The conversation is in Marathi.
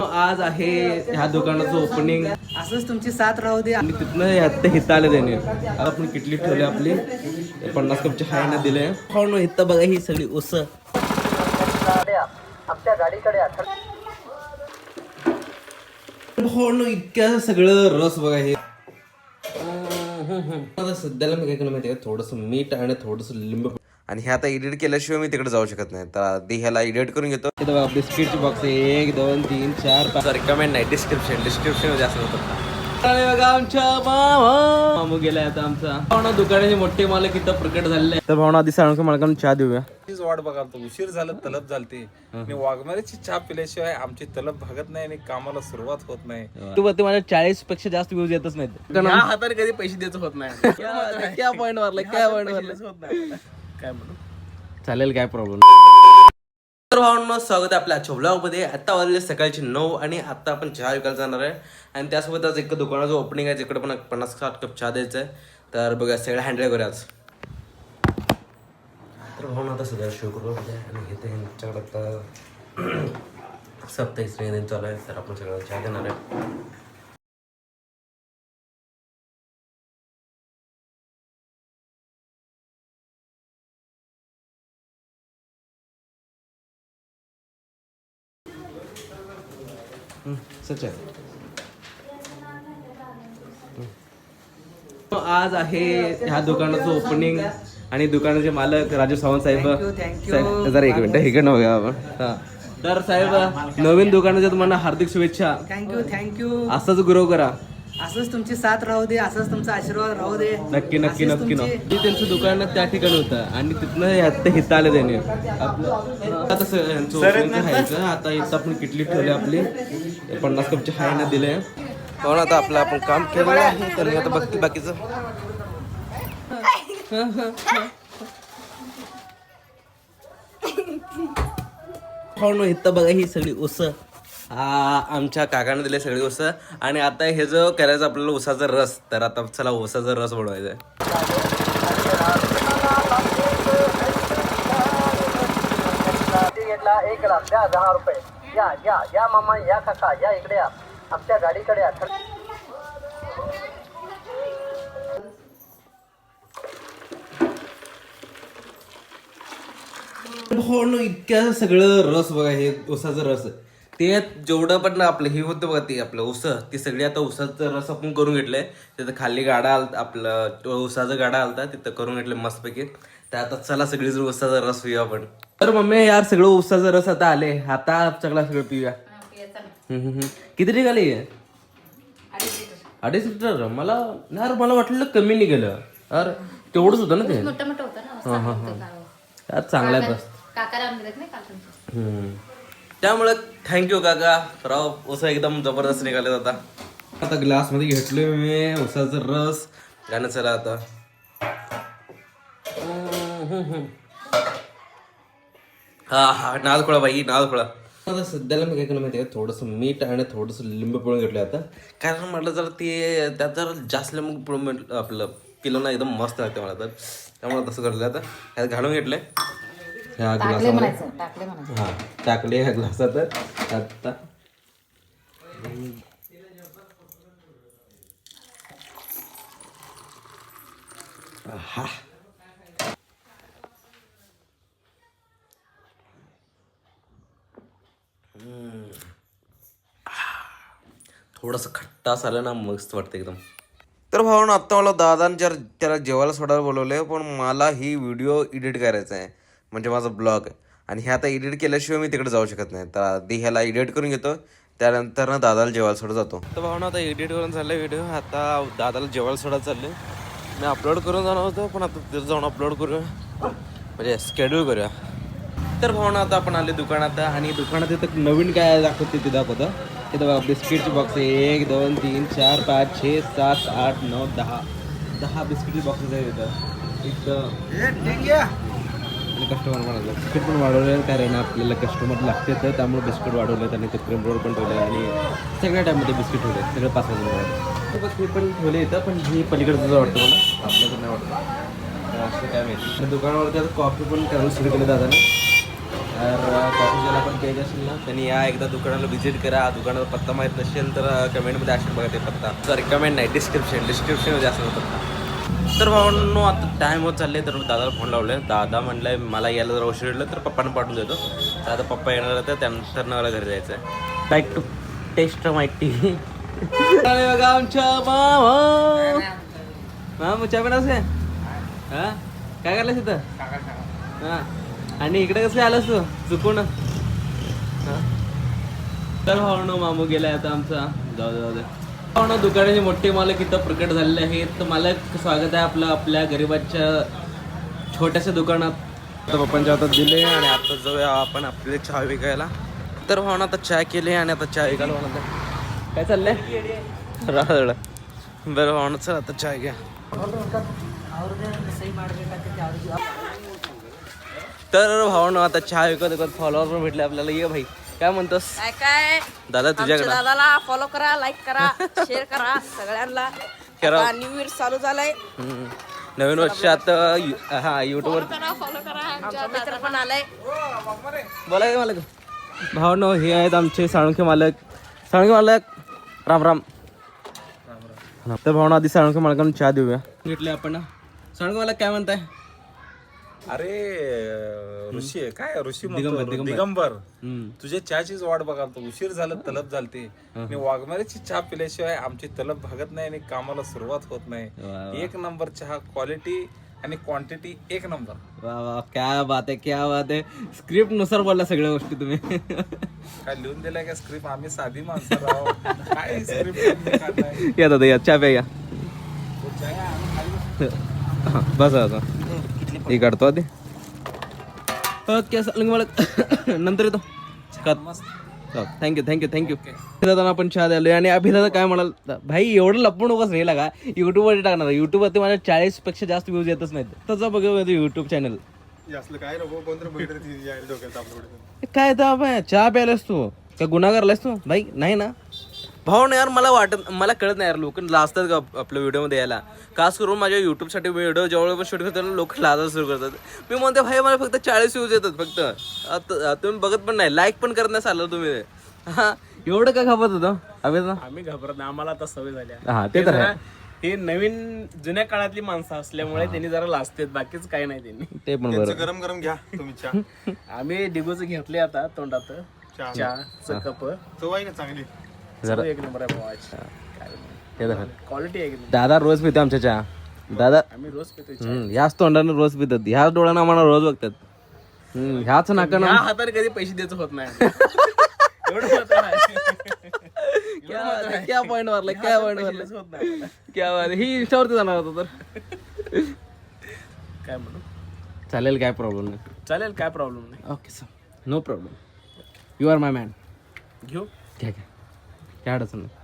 आज आहे ह्या दुकानाचं ओपनिंग असंच तुमची साथ राहू दे. आणि तिथनं आता हिथं आले त्याने. आता आपण किटली ठेवली आपली. पन्नास कपची हायना दिले. हो इथं बघा ही सगळी उस आमच्या गाडीकडे ना इतक्या सगळं रस बघा हे. आता सध्याला मी काय केलं माहिती आहे थोडस मीठ आणि थोडस लिंबू आणि हे आता एडिट केल्याशिवाय मी तिकडे जाऊ शकत नाही. तर आधी ह्याला एडिट करून घेतो. बघा बिस्किटची बॉक्स एक दोन तीन चार पाच. रिकमेंड नाही. डिस्क्रिप्शन डिस्क्रिप्शनमध्ये असं होतं. बघा आमच्या मामा. मामू गेलाय आता आमचा. भावना दुकानाचे मोठे मालक इथं प्रकट झालेले तर भावना आधी साळुंके मालकांना चहा देऊया. तीच वाट बघाल तो उशीर झाला तलब झालते. आणि वाघमारीची चहा पिल्याशिवाय आमची तलब भागत नाही आणि कामाला सुरुवात होत नाही. तू बघते माझ्या चाळीसपेक्षा जास्त व्ह्यूज येतच नाहीत. या हाताने कधी पैसे द्यायचं होत नाही. क्या पॉईंट पॉईंट होत नाही. काय म्हणू? चालेल काय प्रॉब्लेम तर भावांनो स्वागत आहे आपल्या आजच्या मध्ये. आता वाजले सकाळचे नऊ आणि आता आपण चहा विकायला जाणार आहे. आणि त्यासोबत आज एक दुकानाचं ओपनिंग आहे तिकडे पण पन्नास साठ कप चहा द्यायचा आहे. तर बघा सगळं हँडल करूया आज तर भावना आता सगळं शो करू आणि हे तर यांच्याकडे आता सप्ताही श्रेणी चालू आहे तर आपण सगळं चहा देणार आहे. सच आहे आज आहे ह्या दुकानाचं ओपनिंग आणि दुकानाचे मालक राजू सावंत साहेब. जरा एक मिनिट इकडनं बघा आपण. हा. तर साहेब नवीन दुकानाच्या तुम्हाला हार्दिक शुभेच्छा. थँक्यू थँक्यू असंच ग्रो करा. असंच तुमची साथ राहू दे असंच तुमचा आशीर्वाद राहू दे. नक्की नक्की असेच नक्की तुमचे- नक्की. त्यांचं दुकान त्या ठिकाणी होतं. आणि तिथनं आता हिथं आले त्याने आपलं आता स- यांचं opening राहायचं आता इथं आपण किटली ठेवली आपली. पन्नास कपची हायना दिले. हो ना आता आपलं आपण काम केलेलं आहे. तर मी आता बघते बाकीचं हो ना इथं बघा ही सगळी उस हा आमच्या काकाने दिले सगळी उस आणि आता हे जो करायचं आपल्याला उसाचा रस तर आता चला उसाचा रस बनवायचा आहे. घेतला एक ग्लास द्या दहा रुपये. या या या मामा या काका या इकडे या. आमच्या गाडीकडे या. हो इतक्या सगळं रस बघा हे उसाचं रस ते जेवढं पण आपलं हे होतं बघा ते आपलं उस ते सगळे आता उसाचं रस आपण करून घेतलंय. तिथं खाली गाडा आल आपलं उसाचा गाडा आलता तिथं करून घेतलं मस्तपैकी. तर आता चला सगळी जर उसाचा रस पिऊया आपण. तर मम्मी यार सगळं उसाचा रस आता आले. आता सगळं सगळं पिऊया. किती निघाली अडीच लिटर. मला यार मला वाटलं कमी निघालं. अरे तेवढंच होतं ना ते. मोठं मोठं होतं ना यार चांगला आहे बस त्यामुळे थँक्यू काका. राव उसा एकदम जबरदस्त निघाले आता. आता ग्लासमध्ये घेतलोय मी उसाचा रस. गाणं चला आता. हा हा नादखोळा बाई नादखोळा आता सध्याला मी काय केलं माहिती आहे थोडंसं मीठ आणि थोडंसं लिंबू पिळून घेतलं आता. कारण म्हटलं जर ते त्यात जर जास्त लिंबू पिळून आपलं पिलं ना एकदम मस्त लागते मला तर. त्यामुळे तसं करलं आता. ह्यात घालून घेतलंय. ह्या टाकले ग्लासामध्ये म्हणायचं टाकले म्हणायचं. हा टाकले ह्या ग्लासात आता आहा. हम्म. थोडंसं खट्टास आलं ना मस्त वाटतं एकदम. तर भाऊ आत्ता मला दादाने जर त्याला जेवायला सोडायला बोलवलंय पण मला ही व्हिडिओ एडिट करायचा आहे म्हणजे माझा ब्लॉग आणि हे आता एडिट केल्याशिवाय मी तिकडे जाऊ शकत नाही. तर आधी ह्याला एडिट करून घेतो. त्यानंतर ना दादाला जेवायला सोडत जातो. तर भाऊ आता एडिट करून झालं व्हिडिओ आता दादाला जेवायला सोडायला चालले मी अपलोड करून जाणार होतो पण आता तिथं जाऊन अपलोड करूया. म्हणजे स्केड्यूल करूया. तर भावना आता आपण आले दुकानात. आणि दुकानात इथं नवीन काय दाखवते ते दाखवतं. इथं बघा बिस्किटची बॉक्स आहे. एक दोन तीन चार पाच छे सात आठ नऊ दहा. दहा बिस्किटची बॉक्सेस आहेत इथं. इथं. कस्टमर म्हणाला बिस्किट पण वाढवले कारण आपल्याला कस्टमर लागते तर त्यामुळे बिस्किट वाढवले आणि ते क्रीम रोल पण ठेवले आणि सगळ्या टाईममध्ये बिस्किट ठेवले सगळे पाच हजार बस हे पण ठेवले इथं पण हे पलीकडचं वाटतं मला आपल्याकडं नाही वाटतं. असं काय माहिती. आणि दुकानावरती आता कॉफी पण करायला सुरू केलं दादाने. तर कॉफी ज्याला पण प्यायचं असेल ना त्यांनी या एकदा दुकानाला व्हिजिट करा. दुकानाचा पत्ता माहीत नसेल तर कमेंटमध्ये असेल बघा ते पत्ता. सॉरी कमेंट नाही डिस्क्रिप्शन डिस्क्रिप्शनमध्ये असेल पत्ता. तर भावांनो आता टाईम होत चालले तर दादाला फोन लावले दादा म्हणलाय मला यायला जर उशीर तर पप्पांना पाठवून देतो. तर आता पप्पा येणार तर त्यानंतर मला घरी जायचं आहे back to test my tea बघा आमच्या मामा. मामा चहा पण असे? हा? काय करलास इथं? हा? आणि इकडे कसं आलास तू? चुकून? तर भावांनो मामू गेलाय आता आमचा. जाऊ जाऊ दे. दुकानाचे मोठे मालक इथं प्रकट झालेले आहेत. तर मालक स्वागत आहे आपलं आपल्या गरिबाच्या छोट्याशा दुकानात. तर पप्पांच्या हातात दिले आणि आता जाऊया आपण आपले चहा विकायला. तर भावना आता चहा केले आणि आता चहा विकायला म्हणत. काय चाललंय? राहळ. बरं भावना चल आता चहा घ्या. तर भावना आता चहा विकत विकत फॉलोअर पण भेटले आपल्याला. ये भाई. काय म्हणतोस? काय काय? दादा आमच्या तुझ्याकडे. दादाला फॉलो करा लाईक करा शेअर करा सगळ्यांना. करा. आता न्यू इयर चालू झालंय. हम्म. नवीन वर्षात यु- हा युट्यूबवर आमचा मित्र पण आलाय. बोला काय मालक. भावनो हे आहेत आमचे साळुंखे मालक. साळुंखे मालक राम राम. तर भावना आधी साळुंखे मालकांना चहा देऊया. घेतले आपण साळुंखे मालक काय म्हणताय? अरे ऋषी आहे. काय ऋषी म्हणतो? दिगंबर. दिगंबर. हम्म. तुझ्या चहाचीच वाट बघाल तो उशीर झाला तलब झालते. आणि वाघमारीची चहा पिल्याशिवाय आमची तलब भागत नाही आणि कामाला सुरुवात होत वा, नाही एक नंबर चहा क्वालिटी आणि क्वांटिटी एक नंबर. वा वा क्या बात आहे क्या बात आहे. स्क्रिप्टनुसार बोलला सगळ्या गोष्टी तुम्ही. काय लिहून दिलाय का स्क्रिप्ट आम्ही साधी माणसं राव काय स्क्रिप्ट या दादा या चहा प्या या. बस. आता हे काढतो आधी. ओके मालक नंतर येतो. थँक्यू थँक्यू थँक्यू दादा आपण चहा द्यालोय आणि अभिदादा काय म्हणाल? भाई एवढं लपून उगाच राहिला का युट्यूबवर टाकणार युट्यूबवरती माझ्या चाळीसपेक्षा जास्त व्ह्यूज येतच नाहीत. तसं बघ युट्यूब चॅनल काय नको कोणतरी बघितलं डोक्यात आपलं काय तर चहा प्यायलास तू? काय गुन्हा करलास तू? भाई नाही ना? भाऊ ना यार मला वाटत मला कळत नाही यार लोक लाजतात का आप- आपल्या व्हिडिओमध्ये यायला? खास करून माझ्या युट्यूबसाठी व्हिडिओ जेवढे पण शूट करताना लोक लाजायला सुरू करतात. मी म्हणते भाई मला फक्त चाळीस व्ह्यूज येतात फक्त. आता- तुम्ही बघत पण नाही लाईक पण करण्यास आलं तुम्ही. हा एवढं का खपत होतं? आम्ही घाबरत नाही आम्हाला आता सवय झाली. हा ते तर आहे. हे नवीन जुन्या काळातली माणसं असल्यामुळे त्यांनी जरा लाजतेत बाकीच काही नाही त्यांनी. ते पण बरं. गरम गरम घ्या तुम्ही चहा. आम्ही डिगोच घेतले आता तोंडात. चहा. चहाचं कप. तो आहे ना चांगली. जरा एक नंबर आहे भावाची ते तर आहे. क्वालिटी आहे एकदम. दादा रोज पिते आमच्या चहा. दादा आम्ही रोज पितो ह्याच तोंडानं रोज पितात. ह्याच डोळ्यानं आम्हाला रोज बघतात. ह्याच नाकानं हाताने कधी पैसे द्यायचं होत नाही. क्या पॉइंट मारला क्या पॉइंट मारला. क्या. ही इंस्टावरती जाणार होता तर. काय म्हणू? चालेल काय प्रॉब्लेम नाही. चालेल काय प्रॉब्लेम नाही. Okay sir no problem you are my man घेऊ? घ्या घ्या काय अडचण नाही